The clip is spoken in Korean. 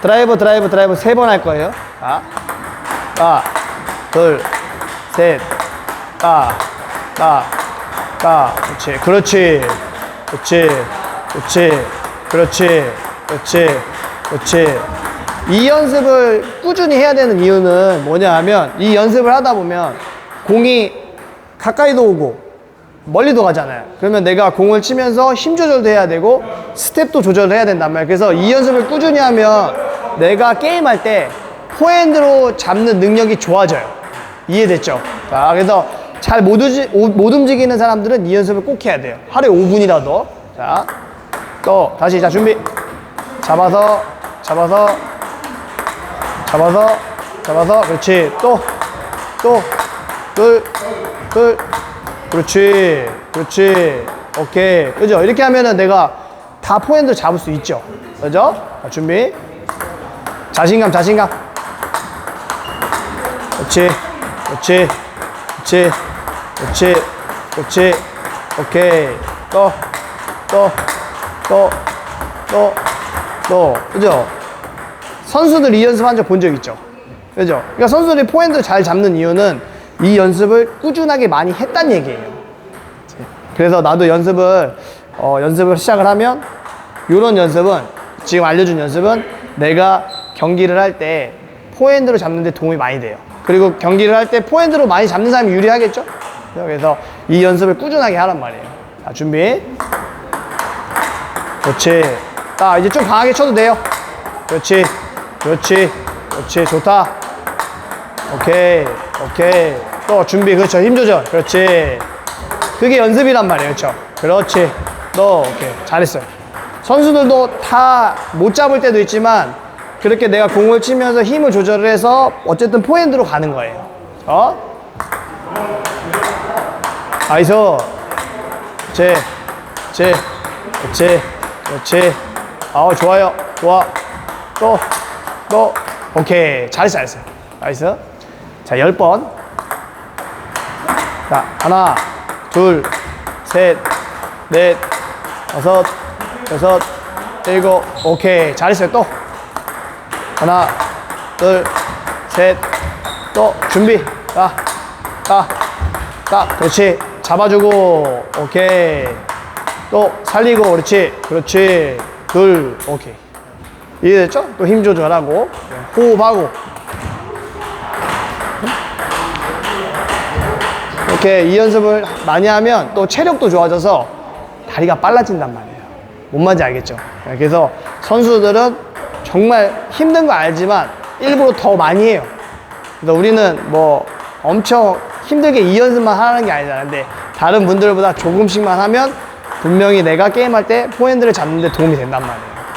드라이브, 드라이브, 드라이브 세번 할 거예요. 자, 까, 둘, 셋, 까, 까, 까. 그렇지, 그렇지, 그렇지, 그렇지, 그렇지, 그렇지, 그렇지. 이 연습을 꾸준히 해야 되는 이유는 뭐냐 하면 이 연습을 하다 보면 공이 가까이도 오고 멀리도 가잖아요. 그러면 내가 공을 치면서 힘 조절도 해야 되고 스텝도 조절을 해야 된단 말이에요. 그래서 이 연습을 꾸준히 하면 내가 게임할 때 포핸드로 잡는 능력이 좋아져요. 이해됐죠? 자, 그래서 잘못못 움직이는 사람들은 이 연습을 꼭 해야 돼요. 하루에 5분이라도. 자, 또 다시 자 준비. 잡아서 잡아서 잡아서 잡아서 그렇지 또 또 둘 둘 그렇지 그렇지 오케이 그죠 이렇게 하면은 내가 다 포핸드 잡을 수 있죠 그죠 자, 준비 자신감 자신감 그렇지 그렇지 그렇지 그렇지 그렇지 오케이 또 또 또 또 또 그죠 선수들 이 연습 한 적 본 적 있죠? 그죠? 그러니까 선수들이 포핸드 잘 잡는 이유는 이 연습을 꾸준하게 많이 했단 얘기예요. 그래서 나도 연습을, 어, 연습을 시작을 하면, 이런 연습은, 지금 알려준 연습은 내가 경기를 할 때 포핸드로 잡는데 도움이 많이 돼요. 그리고 경기를 할 때 포핸드로 많이 잡는 사람이 유리하겠죠? 그래서 이 연습을 꾸준하게 하란 말이에요. 자, 준비. 그렇지. 자, 이제 좀 강하게 쳐도 돼요. 그렇지. 그렇지. 그렇지. 좋다. 오케이. 오케이. 또 준비. 그렇죠. 힘 조절. 그렇지. 그게 연습이란 말이에요. 그렇죠. 그렇지. 또 오케이. 잘했어요. 선수들도 다 못 잡을 때도 있지만 그렇게 내가 공을 치면서 힘을 조절을 해서 어쨌든 포핸드로 가는 거예요. 어? 나이스. 제, 제, 그렇지, 그렇지. 아, 좋아요. 좋아. 또, 또. 오케이. 잘했어, 잘했어. 나이스. 자, 열 번. 자, 하나, 둘, 셋, 넷, 다섯, 여섯, 일곱. 오케이. 잘했어요. 또. 하나, 둘, 셋, 또. 준비. 가, 가, 가. 그렇지. 잡아주고. 오케이. 또 살리고 그렇지 그렇지 둘 오케이 이해됐죠? 또 힘 조절하고 호흡하고 이렇게 이 연습을 많이 하면 또 체력도 좋아져서 다리가 빨라진단 말이에요 뭔 말인지 알겠죠? 그래서 선수들은 정말 힘든 거 알지만 일부러 더 많이 해요 그래서 우리는 뭐 엄청 힘들게 이 연습만 하는 게 아니잖아요 근데 다른 분들보다 조금씩만 하면 분명히 내가 게임할 때 포핸드를 잡는 데 도움이 된단 말이에요.